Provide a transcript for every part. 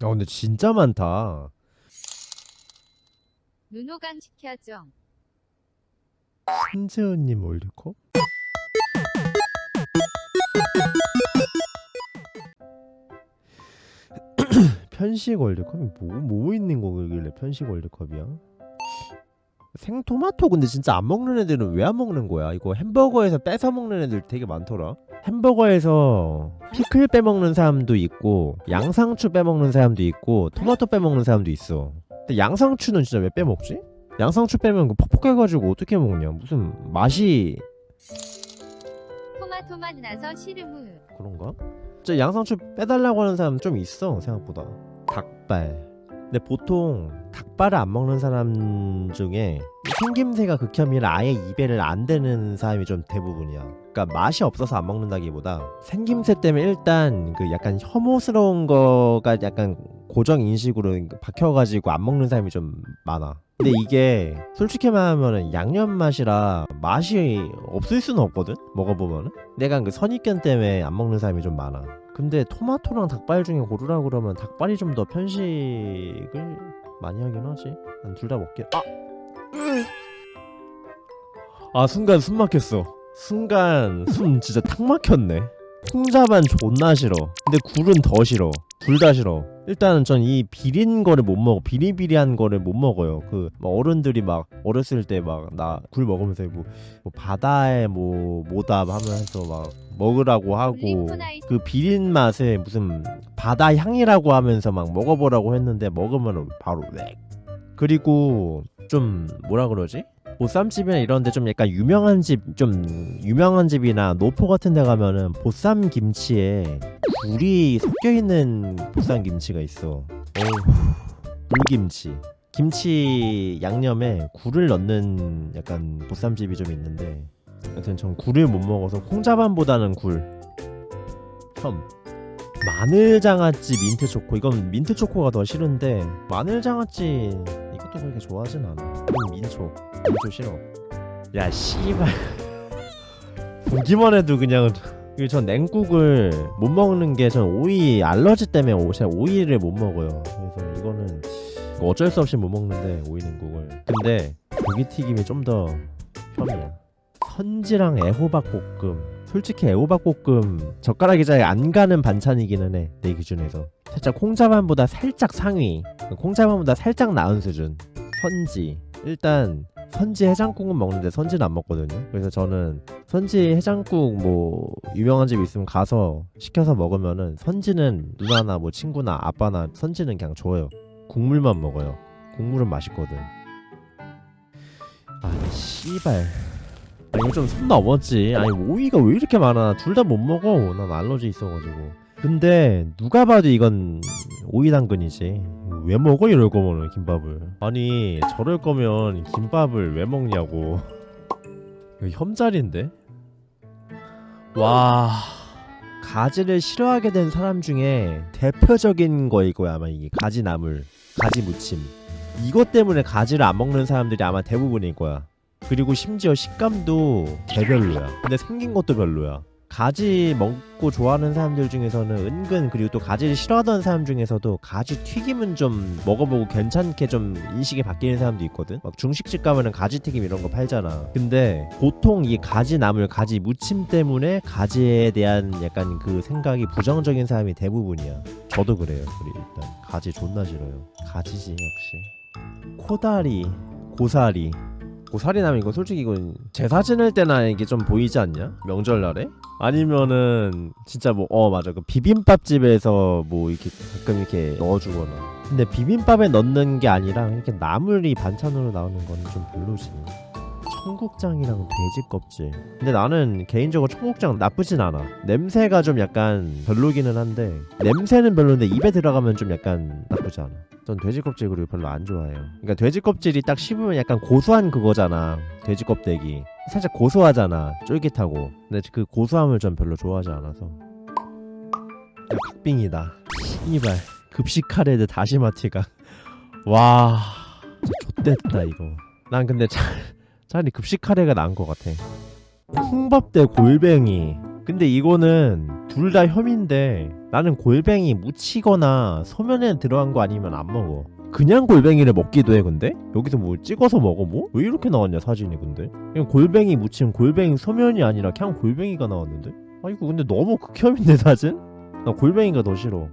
아 근데 진짜 많다. 눈호강 시켜줘. 신재은님 올리컵? 편식 월드컵이 뭐, 뭐 있는 거길래 편식 월드컵이야? 생토마토 근데 진짜 안 먹는 애들은 왜 안 먹는 거야? 이거 햄버거에서 뺏어 먹는 애들 되게 많더라. 햄버거에서 피클 빼먹는 사람도 있고 양상추 빼먹는 사람도 있고 토마토 빼먹는 사람도 있어. 근데 양상추는 진짜 왜 빼먹지? 양상추 빼면 그 퍽퍽해가지고 어떻게 먹냐? 무슨 맛이 토마토 맛 나서 시르무. 그런가? 진짜 양상추 빼달라고 하는 사람 좀 있어 생각보다. 닭발. 근데 보통 닭발을 안 먹는 사람 중에 생김새가 극혐이라 아예 입에를 안 대는 사람이 좀 대부분이야. 그러니까 맛이 없어서 안 먹는다기보다 생김새 때문에 일단 그 약간 혐오스러운 거가 약간 고정 인식으로 박혀가지고 안 먹는 사람이 좀 많아. 근데 이게 솔직히 말하면은 양념 맛이라 맛이 없을 수는 없거든. 먹어보면은 내가 그 선입견 때문에 안 먹는 사람이 좀 많아. 근데 토마토랑 닭발 중에 고르라 그러면 닭발이 좀 더 편식을 많이 하긴 하지. 난 둘 다 먹게. 아, 아 순간 숨 막혔어. 순간 숨 진짜 탁 막혔네. 콩자반 존나 싫어. 근데 굴은 더 싫어. 둘 다 싫어. 일단은 전 이 비린 거를 못 먹어. 비리비리한 거를 못 먹어요. 그막 어른들이 막 어렸을 때 막 나 굴 먹으면서 뭐, 뭐 바다에 뭐 뭐다 하면서 막 먹으라고 하고. 그 비린 맛에 무슨 바다 향이라고 하면서 막 먹어보라고 했는데 먹으면 바로 왜 그리고 좀 뭐라 그러지? 보쌈집이나 이런데 좀 약간 유명한 집 좀 유명한 집이나 노포 같은 데 가면은 보쌈 김치에 굴이 섞여 있는 보쌈 김치가 있어. 굴김치. 김치 양념에 굴을 넣는 약간 보쌈집이 좀 있는데 여튼 전 굴을 못 먹어서 콩자반보다는 굴. 첨. 마늘 장아찌 민트 초코 이건 민트 초코가 더 싫은데 마늘 장아찌 이것도 그렇게 좋아하진 않아. 음, 민초 민초 싫어. 야 씨발 보기만 해도 그냥 그전 냉국을 못 먹는 게 전 오이 알러지 때문에 오, 제가 오이를 못 먹어요. 그래서 이거는 이거 어쩔 수 없이 못 먹는데 오이 냉국을. 근데 고기 튀김이 좀 더 편해요. 선지랑 애호박 볶음. 솔직히 애호박 볶음 젓가락이 잘 안 가는 반찬이기는 해. 내 기준에서. 살짝 콩자반보다 살짝 상위. 콩자반보다 살짝 나은 수준. 선지. 일단 선지 해장국은 먹는데 선지는 안 먹거든요. 그래서 저는 선지 해장국 뭐 유명한 집 있으면 가서 시켜서 먹으면은 선지는 누나나 뭐 친구나 아빠나 선지는 그냥 줘요. 국물만 먹어요. 국물은 맛있거든. 아 씨발. 아, 이거 좀선 넘었지. 아니 오이가 왜 이렇게 많아? 둘 다 못 먹어. 난 알러지 있어가지고. 근데 누가 봐도 이건 오이 당근이지. 왜 먹어 이럴 거면은 김밥을. 아니 저럴 거면 김밥을 왜 먹냐고. 이거 혐자리인데? 와 가지를 싫어하게 된 사람 중에 대표적인 거 이거야 아마 이게 가지 나물, 가지 무침. 이것 때문에 가지를 안 먹는 사람들이 아마 대부분일 거야. 그리고 심지어 식감도 개별로야. 근데 생긴 것도 별로야. 가지 먹고 좋아하는 사람들 중에서는 은근 그리고 또 가지를 싫어하던 사람 중에서도 가지 튀김은 좀 먹어보고 괜찮게 좀 인식이 바뀌는 사람도 있거든. 막 중식집 가면은 가지 튀김 이런 거 팔잖아. 근데 보통 이 가지 나물, 가지 무침 때문에 가지에 대한 약간 그 생각이 부정적인 사람이 대부분이야. 저도 그래요. 그리고 일단 가지 존나 싫어요. 가지지 역시. 코다리, 고사리. 고사리 나면 이거 솔직히 이건 제사 지낼 때나 이게 좀 보이지 않냐? 명절날에? 아니면은 진짜 뭐 어 맞아. 그 비빔밥 집에서 뭐 이렇게 가끔 이렇게 넣어주거나. 근데 비빔밥에 넣는 게 아니라 이렇게 나물이 반찬으로 나오는 건 좀 별로지 청국장이랑 돼지 껍질. 근데 나는 개인적으로 청국장 나쁘진 않아. 냄새가 좀 약간 별로기는 한데 냄새는 별로인데 입에 들어가면 좀 약간 나쁘지 않아. 전 돼지 껍질 그리고 별로 안 좋아해요. 그러니까 돼지 껍질이 딱 씹으면 약간 고소한 그거잖아. 돼지 껍데기 살짝 고소하잖아. 쫄깃하고. 근데 그 고소함을 전 별로 좋아하지 않아서. 야, 박빙이다. 이발. 급식 카레드 다시마 티가. 와. 진짜 좆됐다 이거. 난 근데 차, 차라리 급식 카레가 나은 것 같아. 홍밥 대 골뱅이. 근데 이거는 둘 다 혐인데 나는 골뱅이 무치거나 소면에 들어간 거 아니면 안 먹어. 그냥 골뱅이를 먹기도 해 근데 여기서 뭐 찍어서 먹어 뭐? 왜 이렇게 나왔냐 사진이 근데? 그냥 골뱅이 무침 골뱅이 소면이 아니라 그냥 골뱅이가 나왔는데? 아 이거 근데 너무 극혐인데 사진? 나 골뱅이가 더 싫어.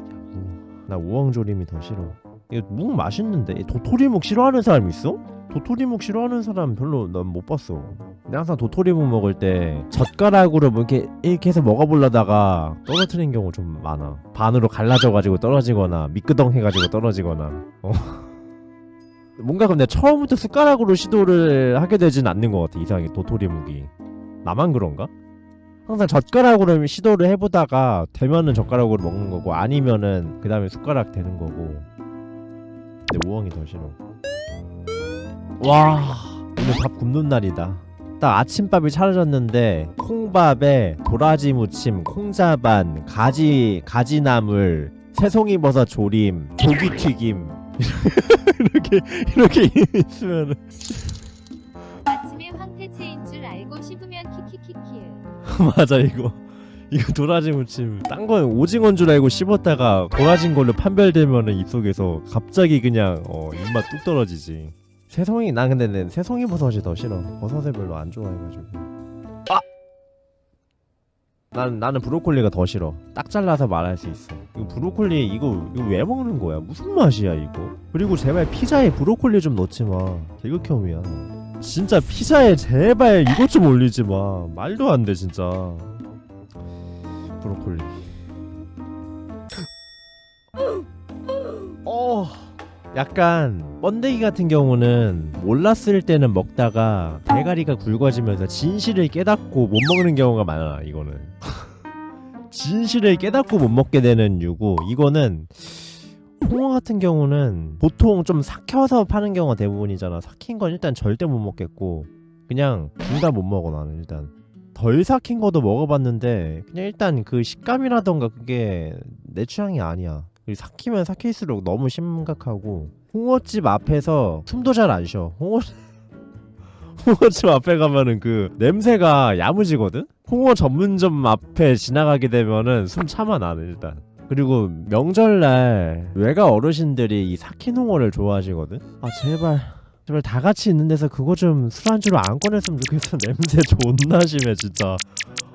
우- 나 우엉조림이 더 싫어. 이거 묵 맛있는데 이 도토리묵 싫어하는 사람 있어? 도토리묵 싫어하는 사람 별로 난 못 봤어. 근데 항상 도토리묵 먹을 때 젓가락으로 뭐 이렇게 이렇게 해서 먹어보려다가 떨어뜨린 경우 좀 많아. 반으로 갈라져가지고 떨어지거나 미끄덩 해가지고 떨어지거나. 어. 뭔가 근데 처음부터 숟가락으로 시도를 하게 되진 않는 것 같아 이상하게 도토리묵이. 나만 그런가? 항상 젓가락으로 시도를 해보다가 되면은 젓가락으로 먹는 거고 아니면은 그 다음에 숟가락 되는 거고. 근데 우엉이 더 싫어. 와 오늘 밥 굽는 날이다. 딱 아침밥이 차려졌는데 콩밥에 도라지 무침, 콩자반, 가지 가지나물, 새송이 버섯 조림, 고기 튀김. 이렇게 이렇게 있으면 아침에 황태채인 줄 알고 씹으면 키키키키. 맞아 이거. 이거 도라지 무침. 딴 건 오징어인 줄 알고 씹었다가 도라진 걸로 판별되면은 입속에서 갑자기 그냥 어 입맛 뚝 떨어지지 새송이 난 근데 내 새송이 버섯이 더 싫어. 버섯을 별로 안 좋아해가지고. 아! 난 나는 브로콜리가 더 싫어. 딱 잘라서 말할 수 있어. 이거 브로콜리 이거 이거 왜 먹는 거야? 무슨 맛이야 이거? 그리고 제발 피자에 브로콜리 좀 넣지 마. 개극혐이야. 진짜 피자에 제발 이것 좀 올리지 마. 말도 안 돼 진짜. 브로콜리. 어 약간 번데기 같은 경우는 몰랐을 때는 먹다가 대가리가 굵어지면서 진실을 깨닫고 못 먹는 경우가 많아 이거는. 진실을 깨닫고 못 먹게 되는 이유고 이거는 홍어 같은 경우는 보통 좀 삭혀서 파는 경우가 대부분이잖아. 삭힌 건 일단 절대 못 먹겠고 그냥 둘 다 못 먹어 나는 일단. 덜 삭힌 거도 먹어봤는데 그냥 일단 그 식감이라던가 그게 내 취향이 아니야 삭히면 삭힐수록 너무 심각하고 홍어집 앞에서 숨도 잘 안 쉬어. 홍어 홍어집 앞에 가면은 그 냄새가 야무지거든? 홍어 전문점 앞에 지나가게 되면은 숨 참아 나는 일단. 그리고 명절날 외가 어르신들이 이 삭힌 홍어를 좋아하시거든? 아 제발 제발 다 같이 있는 데서 그거 좀 술안주로 안 꺼냈으면 좋겠어. 냄새 존나 심해 진짜.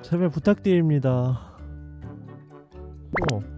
제발 부탁드립니다. 어.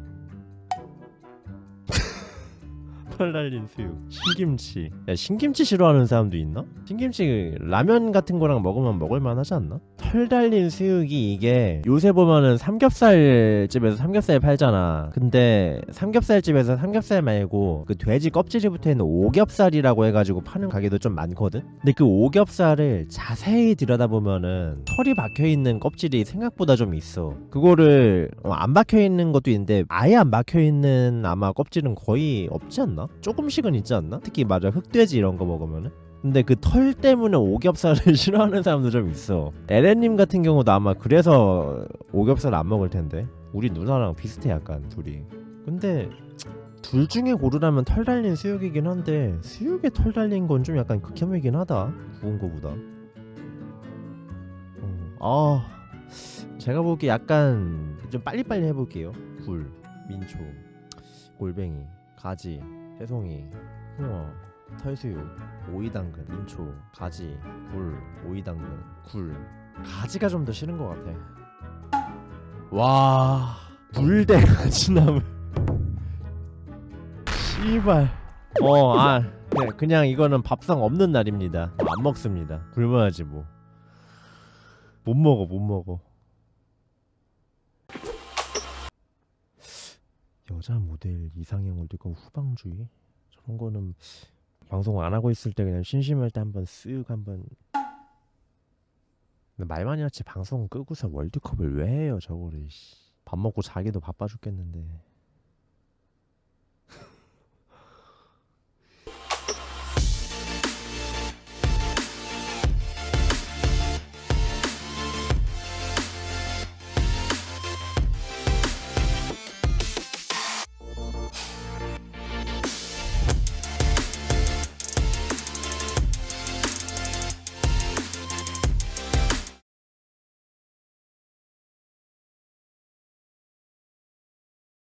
털 달린 수육 신김치 야 신김치 싫어하는 사람도 있나? 신김치 라면 같은 거랑 먹으면 먹을만 하지 않나? 털 달린 수육이 이게 요새 보면은 삼겹살 집에서 삼겹살 팔잖아 근데 삼겹살 집에서 삼겹살 말고 그 돼지 껍질이 붙어있는 오겹살이라고 해가지고 파는 가게도 좀 많거든? 근데 그 오겹살을 자세히 들여다보면은 털이 박혀있는 껍질이 생각보다 좀 있어 그거를 어, 안 박혀있는 것도 있는데 아예 안 박혀있는 아마 껍질은 거의 없지 않나? 조금씩은 있지 않나? 특히 맞아 흑돼지 이런 거 먹으면은. 근데 그 털 때문에 오겹살을 싫어하는 사람도 좀 있어. 에렌님 같은 경우도 아마 그래서 오겹살 안 먹을 텐데. 우리 누나랑 비슷해 약간 둘이. 근데 둘 중에 고르라면 털 달린 수육이긴 한데 수육에 털 달린 건 좀 약간 극혐이긴 하다 구운 거보다. 어, 아 제가 보기 약간 좀 빨리빨리 해볼게요. 굴, 민초, 골뱅이, 가지, 새송이, 홍어, 털수육, 오이당근, 민초, 가지, 굴, 오이당근, 굴. 가지가 좀 더 싫은 것 같아. 와 굴대 가지나물 씨발. 어 아 네, 그냥 이거는 밥상 없는 날입니다. 안 먹습니다. 굶어야지 뭐. 못 먹어 못 먹어 여자 모델 이상형을 두고 후방주의? 저런 거는 방송 안 하고 있을 때 그냥 심심할 때 한번 쓱 한번. 근데 말 많이 했지 방송 끄고서 월드컵을 왜 해요 저거를 씨. 밥 먹고 자기도 바빠 죽겠는데